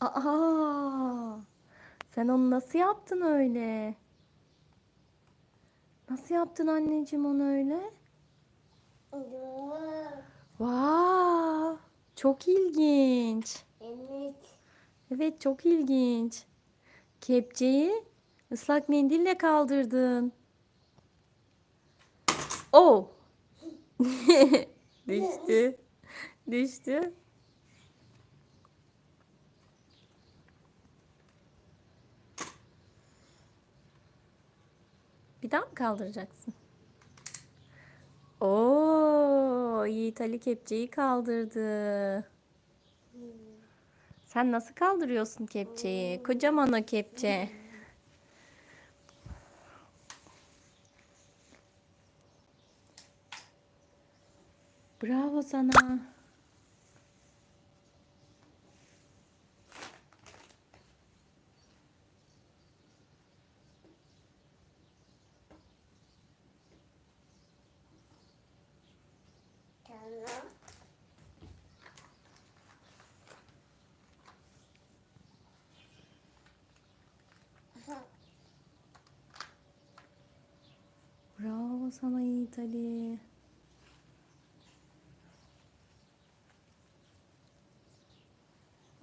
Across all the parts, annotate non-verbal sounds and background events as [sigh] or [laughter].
Aa! Sen onu nasıl yaptın öyle? Nasıl yaptın anneciğim onu öyle? Wow! Çok ilginç. Evet. Evet, çok ilginç. Kepçeyi ıslak mendille kaldırdın. Oh! [laughs] Düştü. Düştü. Bir daha mı kaldıracaksın? Oo, Yiğit Ali kepçeyi kaldırdı. Sen nasıl kaldırıyorsun kepçeyi? Kocaman o kepçe. Bravo sana. Tamam. Bravo sana Yiğit Ali.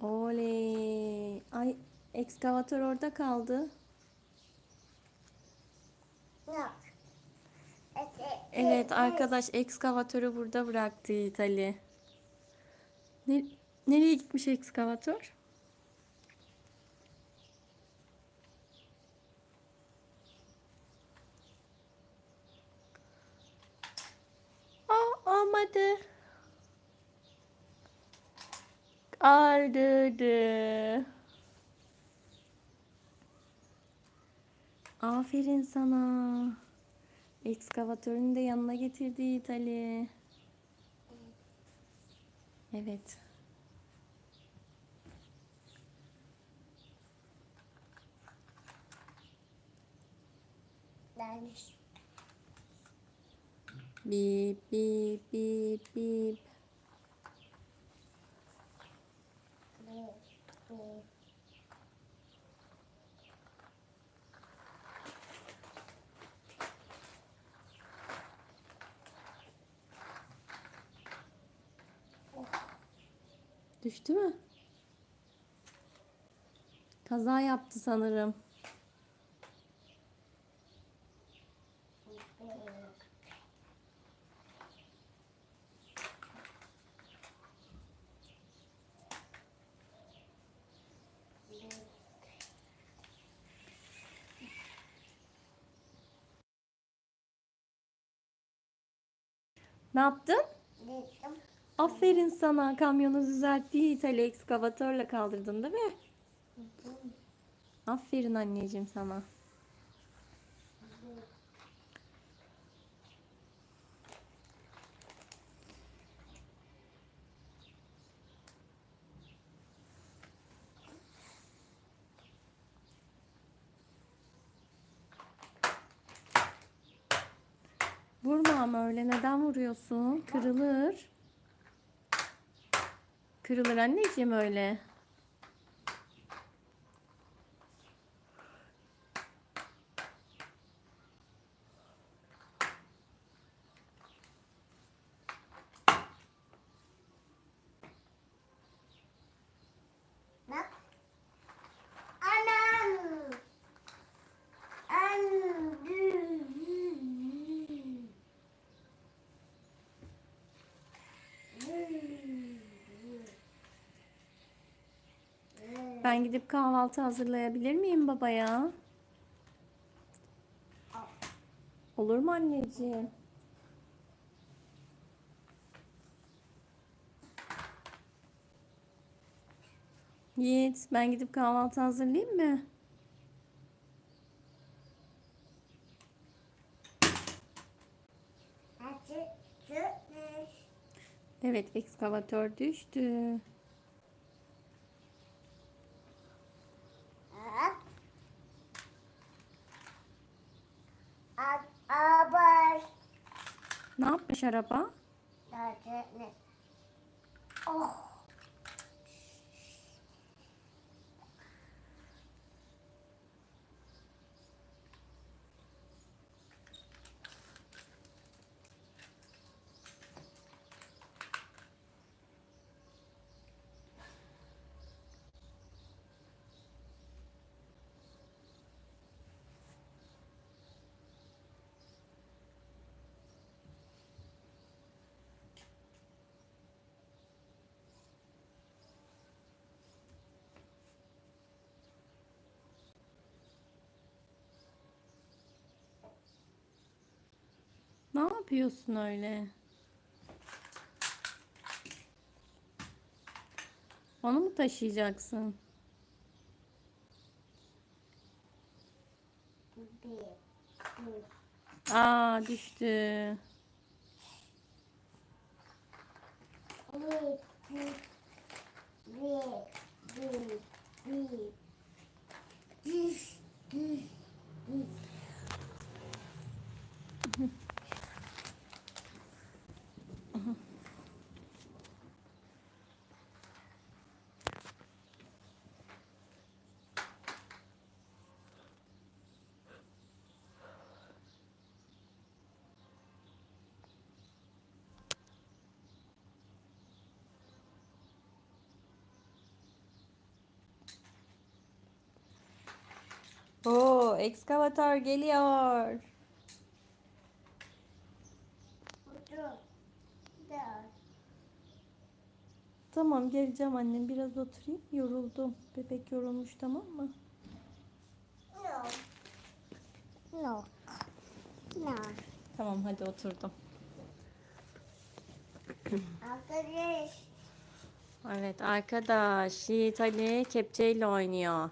Oley. Ay ekskavatör orada kaldı. Yok. Evet. Arkadaş ekskavatörü burada bıraktı Yiğit Ali. Ne, nereye gitmiş ekskavatör? Aa, olmadı. Kaldırdı. Aferin sana. Ekskavatörünü de yanına getirdi Yiğit Ali. Evet. Ben Bip bip bip bip. Düştü mü? Kaza yaptı sanırım. Ne yaptın? dedim. Aferin sana. Kamyonu düzeltti Yiğit Ali ekskavatörle kaldırdın değil mi? Aferin anneciğim sana. Vurma ama öyle. Neden vuruyorsun? Kırılır. Kırılır anneciğim öyle. Ben gidip kahvaltı hazırlayabilir miyim babaya? Olur mu anneciğim? Yiğit, ben gidip kahvaltı hazırlayayım mı? Evet, ekskavatör düştü. Ne yapmış araba? Açı ne? Oh. Ne yapıyorsun öyle? Onu mu taşıyacaksın? Aa düştü. Bir. Bir. Oo, ekskavatör geliyor. Tamam geleceğim annem biraz oturayım. Yoruldum. Bebek yorulmuş tamam mı? No. No. No. Tamam hadi oturdum. Arkadaş. Evet arkadaş Yiğit Ali kepçeyle oynuyor.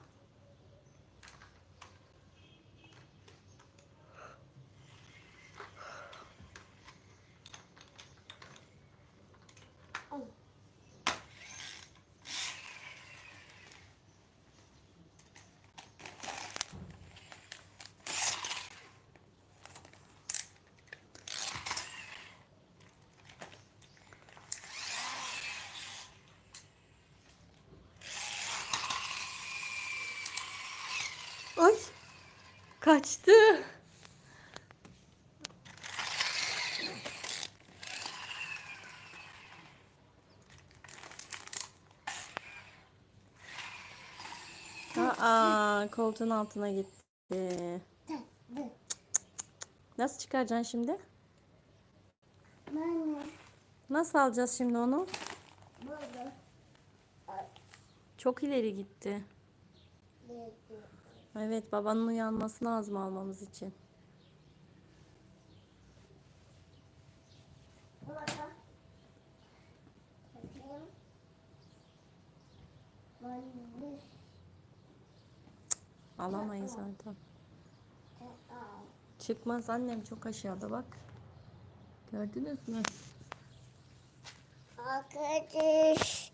Ay kaçtı. Aa, koltuğun altına gitti. Nasıl çıkaracaksın şimdi? Nasıl alacağız şimdi onu? Çok ileri gitti. Evet babanın uyanması lazım almamız için. Alamayız zaten. Çıkmaz annem çok aşağıda bak. Gördünüz mü? Arkadaş.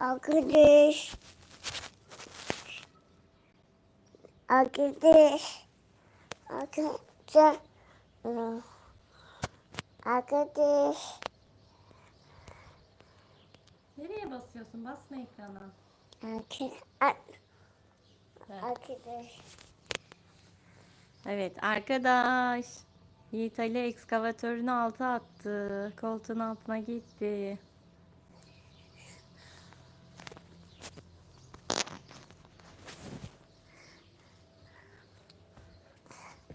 Arkadaş. Arkadaş. Arkadaş. Arkadaş. Nereye basıyorsun? Basma ekrana. Arkadaş. Evet arkadaş. Yiğit Ali ekskavatörünü alta attı. Koltuğun altına gitti.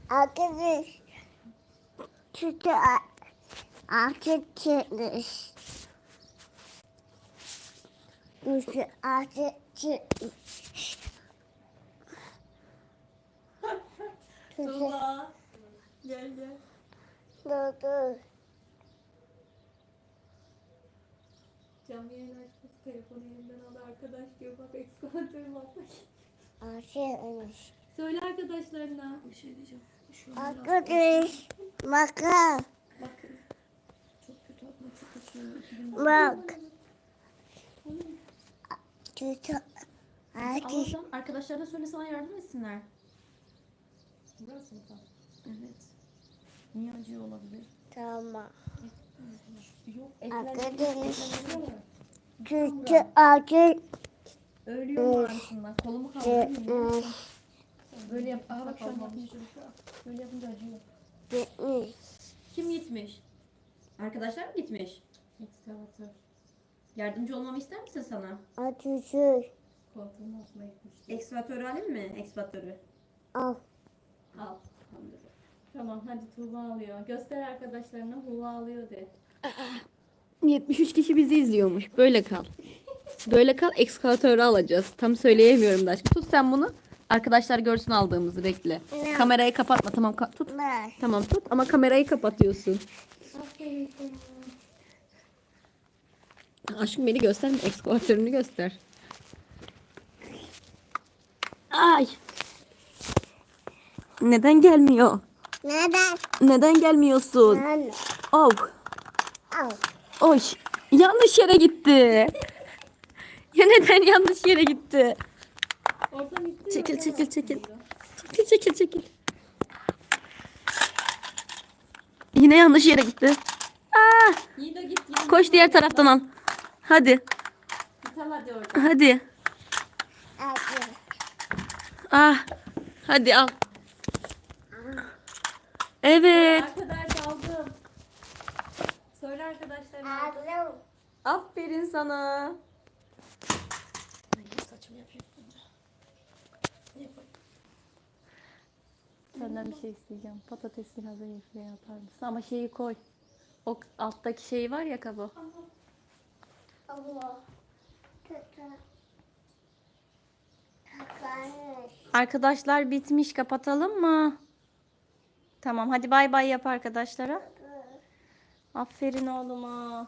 Arkadaş. Çünkü arkadaş. Çünkü arkadaş. Tuğba. Gel gel. Dur dur. Canlı yayın açmış. Telefonu elimden aldı. Arkadaş diyor bak ekskavatörüm altta. Arkadaş. Söyle arkadaşlarına. Bir şey diyeceğim. Arkadaş. Bakın. Bak. Çok kötü atma çok. Bak. Arkadaş. Arkadaşlarına söyle sana yardım etsinler. Burası mı? Evet. Niye acıyor olabilir? Tamam. Yok. Arkadaş. Çünkü arkadaş. Ölüyorum ağrısından. Kolumu kaldırayım. Böyle yap. Aha bak şu an yapınca çocuklar. Böyle yapınca acıyor. Gitmiş. Kim gitmiş? Arkadaşlar mı gitmiş? Ekskavatör. Yardımcı olmamı ister misin sana? Arkadaş. Koltuğun altına gitmişti. Ekskavatörü alayım mı? Ekskavatörü. Al. Al. Tamam hadi Tuğba alıyor. Göster arkadaşlarına Tuğba alıyor de. [laughs] 73 kişi bizi izliyormuş. Böyle kal. Böyle kal ekskavatörü alacağız. Tam söyleyemiyorum da aşkım. Tut sen bunu. Arkadaşlar görsün aldığımızı bekle. Ne? Kamerayı kapatma tamam ka- tut. Ver. Tamam tut ama kamerayı kapatıyorsun. Aşkım beni gösterme. Ekskavatörünü göster. Ay. Neden gelmiyor? Neden? Neden gelmiyorsun? Anne. Oh. Al. Oy. Yanlış yere gitti. [laughs] ya neden yanlış yere gitti? Çekil çekil çekil. Çekil çekil çekil. Yine yanlış yere gitti. Aa, Yiğit git. Yiğit. koş diğer taraftan al. Hadi. Git al hadi oradan. Hadi. Al. Ah. Hadi al. Evet. Arkadaş aldım. Söyle arkadaşlarına. Aldım. Aferin sana. Senden bir şey isteyeceğim. Patates biraz zayıflaya atar mısın? Ama şeyi koy. O alttaki şey var ya. Kakarmış. Arkadaşlar bitmiş. Kapatalım mı? Tamam hadi bay bay yap arkadaşlara. Aferin oğluma.